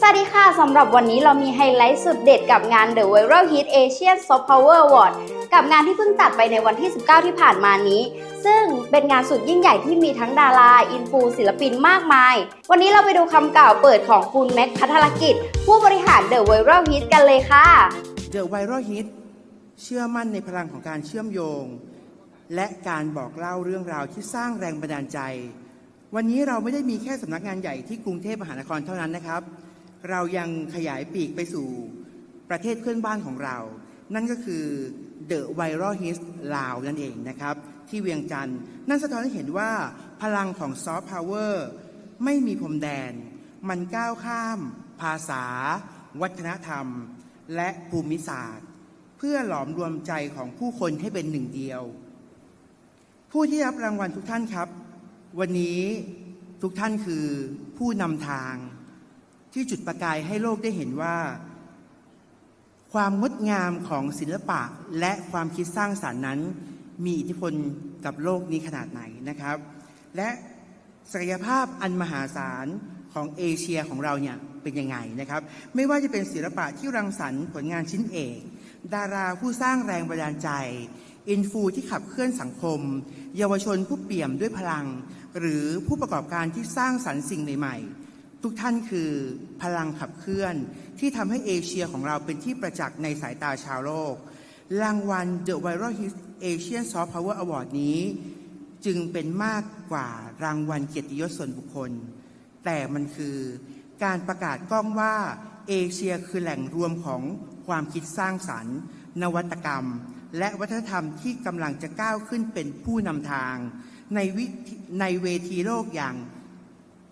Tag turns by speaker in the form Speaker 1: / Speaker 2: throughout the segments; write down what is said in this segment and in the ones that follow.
Speaker 1: สวัสดีค่ะ สำหรับวันนี้เรามีไฮไลท์สุดเด็ดกับงาน The Viral Hit Asian Soft Power Award กับงานที่เพิ่งจัดไปในวันที่ 19 ที่ผ่านมานี้ ซึ่งเป็นงานสุดยิ่งใหญ่ที่มีทั้งดารา อินฟูศิลปินมากมาย วันนี้เราไปดูคำกล่าวเปิดของคุณแม็กพัทรกิจ ผู้บริหาร The Viral Hit กันเลยค่ะ
Speaker 2: The Viral Hit เชื่อมั่นในพลังของการเชื่อมโยง และการบอกเล่าเรื่องราวที่สร้างแรงบันดาลใจ วันนี้เราไม่ได้มีแค่สำนักงานใหญ่ที่กรุงเทพมหานครเท่านั้นนะครับ เรายังขยายปีกไปสู่ประเทศเพื่อนบ้านของเรา นั่นก็คือ The Viral Hit ลาวนั่นเองนะครับ ที่เวียงจันทร์นั่นสะท้อนให้เห็นว่าพลังของซอฟต์พาวเวอร์ไม่มีพรมแดน มันก้าวข้าม ภาษา วัฒนธรรม และภูมิศาสตร์ เพื่อหลอมรวมใจของผู้คนให้เป็นหนึ่งเดียว ผู้ที่รับรางวัลทุกท่านครับ วันนี้ทุกท่านคือผู้นำทางที่จุดประกายให้โลกได้เห็นว่า ความงดงามของศิลปะและความคิดสร้างสารรค์นั้น มีอิทธิพลกับโลกนี้ขนาดไหนนะครับ และศักยภาพอันมหาศาลของเอเชียของเราเนี่ยเป็นยังไงนะครับ ไม่ว่าจะเป็นศิลปะที่รังสรรค์ผลงานชิ้นเอก ดาราผู้สร้างแรงบันดาลใจ อินฟูที่ขับเคลื่อนสังคม เยาวชนผู้เปี่ยมด้วยพลัง หรือผู้ประกอบการที่สร้างสรรค์สิ่งใหม่ๆ ทุกท่านคือพลังขับเคลื่อน ที่ทำให้เอเชียของเราเป็นที่ประจักษ์ในสายตาชาวโลก รางวัล The Viral Hit Asian Soft Power Award นี้ จึงเป็นมากกว่ารางวัลเกียรติยศส่วนบุคคล แต่มันคือการประกาศกล้องว่าเอเชียคือแหล่งรวมของความคิดสร้างสรรค์ นวัตกรรม และวัฒนธรรมที่กำลังจะก้าวขึ้นเป็นผู้นำทาง ในวิในเวทีโลกอย่าง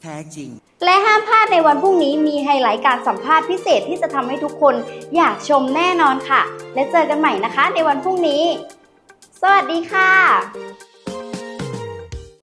Speaker 2: แท้จริง
Speaker 1: และห้ามพลาดในวันพรุ่งนี้มีไฮไลท์การสัมภาษณ์พิเศษที่จะทำให้ทุกคนอยากชมแน่นอนค่ะ และเจอกันใหม่นะคะในวันพรุ่งนี้ สวัสดีค่ะ